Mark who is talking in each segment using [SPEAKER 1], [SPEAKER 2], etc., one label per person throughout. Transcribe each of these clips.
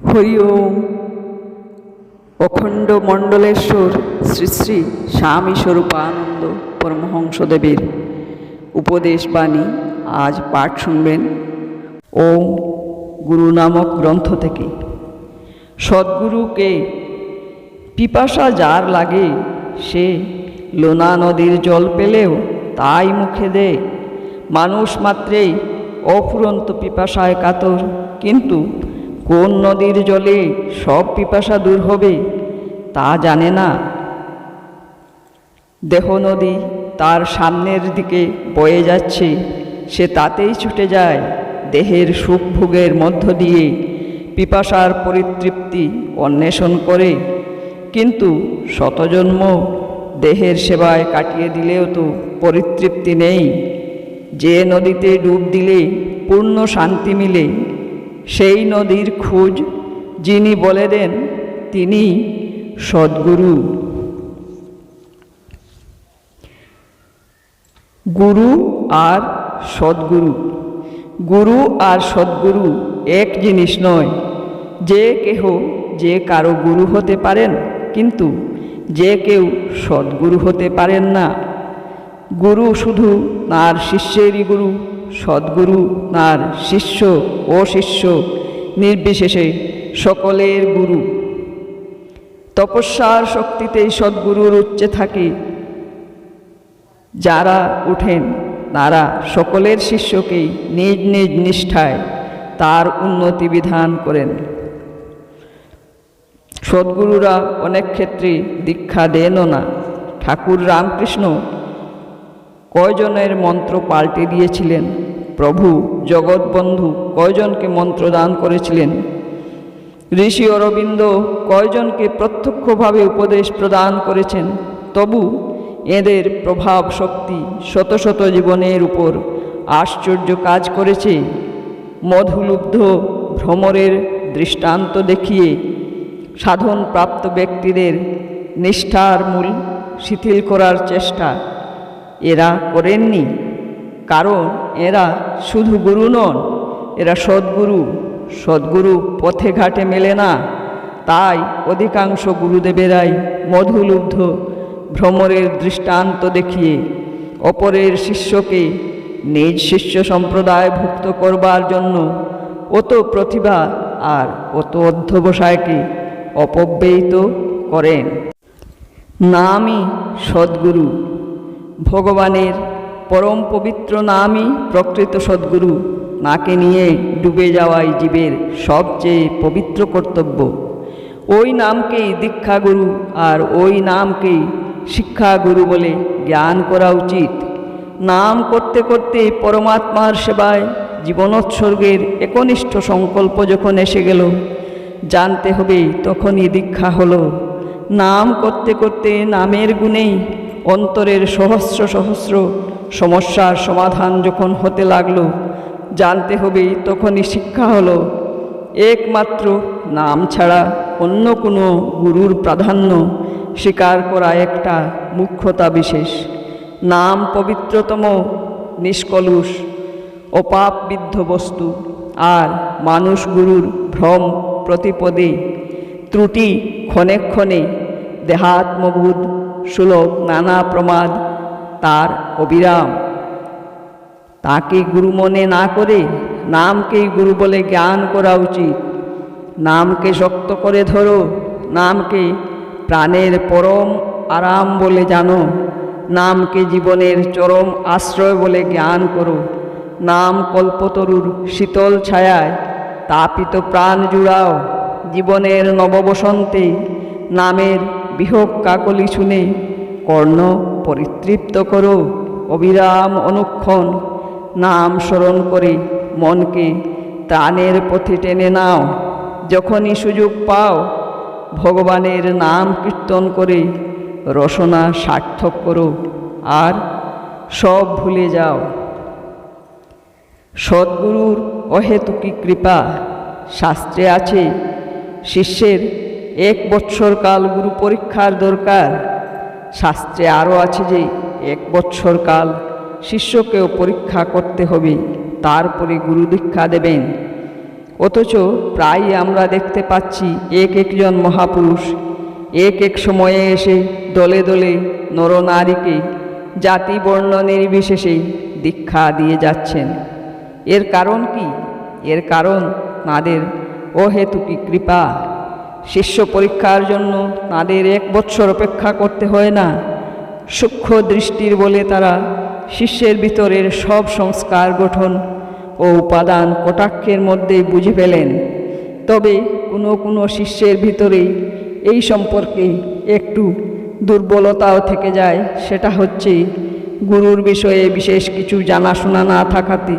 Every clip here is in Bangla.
[SPEAKER 1] হরি ওম। অখণ্ড মণ্ডলেশ্বর শ্রী শ্রী স্বামী স্বরূপানন্দ পরমহংসদেবের উপদেশ বাণী আজ পাঠ শুনবেন। ওম গুরু নামক গ্রন্থ থেকে। সদ্গুরুকে পিপাসা যার লাগে, সে লোনা নদীর জল পেলেও তাই মুখে দেয় মানুষ মাত্রেই অফুরন্ত পিপাসায় কাতর, কিন্তু কোন নদীর জলে সব পিপাসা দূর হবে তা জানে না। দেহ নদী তার সামনের দিকে বয়ে যাচ্ছে, সে তাতেই ছুটে যায় দেহের সুখ ভোগের মধ্য দিয়ে। পিপাসার পরিতৃপ্তি অন্বেষণ করে, কিন্তু শতজন্ম দেহের সেবায় কাটিয়ে দিলেও তো পরিতৃপ্তি নেই। যে নদীতে ডুব দিলে পূর্ণ শান্তি মিলে সেই নদীর খোঁজ যিনি বলে দেন, তিনি সদ্গুরু। গুরু আর সদ্গুরু। গুরু আর সদ্গুরু এক জিনিস নয়। যে কেহ, যে কারও গুরু হতে পারেন, কিন্তু যে কেউ সদ্গুরু হতে পারেন না। গুরু শুধু তার শিষ্যেরই গুরু। সদ্গুরু, তার শিষ্য ও শিষ্য নির্বিশেষে সকলের গুরু। তপস্যার শক্তিতেই সদ্গুরুর উচ্চে থাকে। যারা উঠেন, তারা সকলের শিষ্যকেই নিজ নিজ নিষ্ঠায় তার উন্নতি বিধান করেন। সদ্গুরুরা অনেক ক্ষেত্রে দীক্ষা দেনও না। ঠাকুর রামকৃষ্ণ কয়জনের মন্ত্র পাল্টে দিয়েছিলেন? প্রভু, জগৎবন্ধু, কয়জনকে মন্ত্র দান করেছিলেন? ঋষি অরবিন্দ, কয়জনকে প্রত্যক্ষভাবে উপদেশ প্রদান করেছেন? তবু এদের প্রভাব শক্তি শত শত জীবনের উপর আশ্চর্য কাজ করেছে। মধুলুব্ধ ভ্রমরের দৃষ্টান্ত দেখিয়ে সাধন প্রাপ্ত ব্যক্তিদের নিষ্ঠার মূল শিথিল করার চেষ্টা এরা করেননি। কারণ এরা শুধু গুরু নন, এরা সদ্গুরু। সদ্গুরু পথে ঘাটে মেলে না। তাই অধিকাংশ গুরুদেবেরাই মধুলুব্ধ, ভ্রমরের দৃষ্টান্ত দেখিয়ে অপরের শিষ্যকে নিজ শিষ্য সম্প্রদায় ভুক্ত করবার জন্য অত প্রতিভা আর অত অধ্যবসায়কে অপব্যয়িত করেন। নামই সদ্গুরু। ভগবানের পরম পবিত্র নামই প্রকৃত সদ্গুরু। নাকে নিয়ে ডুবে যাওয়াই জীবের সবচেয়ে পবিত্র কর্তব্য। ওই নামকেই দীক্ষাগুরু আর ওই নামকেই শিক্ষাগুরু বলে জ্ঞান করা উচিত। নাম করতে করতে পরমাত্মার সেবায় জীবনোৎসর্গের একনিষ্ঠ সংকল্প যখন এসে গেল, জানতে হবে তখনই দীক্ষা হলো। নাম করতে করতে নামের গুণেই অন্তরের সহস্র সহস্র সমস্যার সমাধান যখন হতে লাগল, জানতে হবে তখনই শিক্ষা হলো। একমাত্র নাম ছাড়া অন্য কোনো গুরুর প্রাধান্য স্বীকার করা একটা মুখ্যতা বিশেষ। নাম পবিত্রতম, নিষ্কলুষ, অপাপবিদ্ধ বস্তু আর মানুষ গুরুর ভ্রম প্রতিপদে ত্রুটি ক্ষণে ক্ষণে দেহাত্মবোধ সুলভ নানা প্রমাদ তার অবিরাম। তাকে গুরু মনে না করে নামকেই গুরু বলে জ্ঞান করা উচিত। নামকে শক্ত করে ধরো, নামকে প্রাণের পরম আরাম বলে জানো। নামকে জীবনের চরম আশ্রয় বলে জ্ঞান করো। নাম কল্পতরুর শীতল ছায়ায় তাপিত প্রাণ জুড়াও। জীবনের নববসন্তে নামের বিহক কাকলি শুনে কর্ণ পরিতৃপ্ত করো, অবিরাম অনুক্ষণ। নাম স্মরণ করে মনকে ত্রাণের পথে টেনে নাও, যখনই সুযোগ পাও ভগবানের নাম কীর্তন করে রসনা সার্থক করো, আর সব ভুলে যাও। সদ্গুরুর অহেতুকি কৃপা, শাস্ত্রে আছে, শিষ্যের এক বৎসর কাল গুরু পরীক্ষার দরকার। শাস্ত্রে আরও আছে যে, এক বৎসর কাল শিষ্যকেও পরীক্ষা করতে হবে, তারপরে গুরু দীক্ষা দেবেন। অথচ প্রায় আমরা দেখতে পাচ্ছি এক একজন মহাপুরুষ এক এক সময়ে এসে দলে দলে নরনারীকে জাতি বর্ণ নির্বিশেষে দীক্ষা দিয়ে যাচ্ছেন। এর কারণ কি? এর কারণ তাঁদের অহেতুকি কৃপা। শিষ্য পরীক্ষার জন্য তাঁদের এক বৎসর অপেক্ষা করতে হয় না। সূক্ষ্ম দৃষ্টির বলে তারা শিষ্যের ভিতরের সব সংস্কার গঠন ও উপাদান কটাক্ষের মধ্যে বুঝে ফেলেন। তবে কোনো কোনো শিষ্যের ভিতরে এই সম্পর্কে একটু দুর্বলতাও থেকে যায়, সেটা হচ্ছে গুরুর বিষয়ে বিশেষ কিছু জানাশোনা না থাকাতে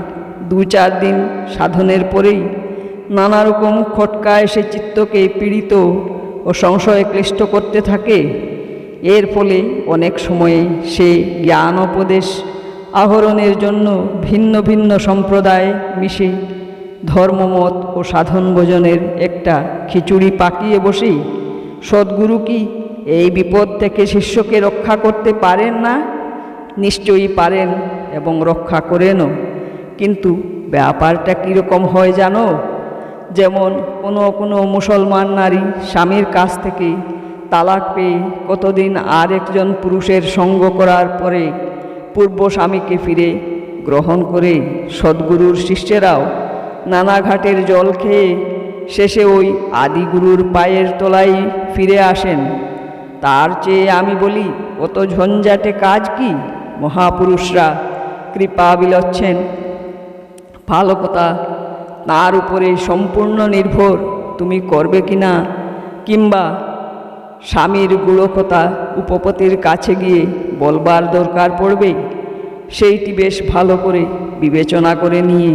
[SPEAKER 1] দু চার দিন সাধনের পরেই নানা রকম খটকা এসে চিত্তকে পীড়িত ও সংশয়ে ক্লিষ্ট করতে থাকে। এর ফলে অনেক সময়ে সে জ্ঞান উপদেশ আহরণের জন্য ভিন্ন ভিন্ন সম্প্রদায় মিশে ধর্মমত ও সাধন ভোজনের একটা খিচুড়ি পাকিয়ে বসে। সদ্গুরু কি এই বিপদ থেকে শিষ্যকে রক্ষা করতে পারেন না? নিশ্চয়ই পারেন এবং রক্ষা করেনও। কিন্তু ব্যাপারটা কীরকম হয় জানো? যেমন কোনো কোনো মুসলমান নারী স্বামীর কাছ থেকে তালাক পেয়ে কতদিন আর একজন পুরুষের সঙ্গ করার পরে পূর্ব স্বামীকে ফিরে গ্রহণ করে সদ্গুরুর শিষ্যেরাও নানা ঘাটের জল খেয়ে শেষে ওই আদিগুরুর পায়ের তলায় ফিরে আসেন। তার চেয়ে আমি বলি, অত ঝঞ্ঝাটে কাজ কি? মহাপুরুষরা কৃপা বিলচ্ছেন। ভালো কথা তার উপরে সম্পূর্ণ নির্ভর তুমি করবে কি না, কিংবা স্বামীর গুড়কতা উপপতির কাছে গিয়ে বলবার দরকার পড়বে? সেইটি বেশ ভালো করে বিবেচনা করে নিয়ে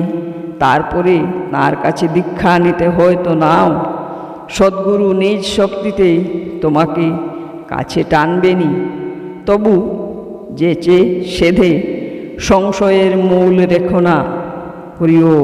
[SPEAKER 1] তারপরে তার কাছে দীক্ষা নিতে হয়তো নাও। সদ্গুরু নিজ শক্তিতে তোমাকে কাছে টানবেনি। তবু যেচে সেধে সংশয়ের মূল রেখো না হরিও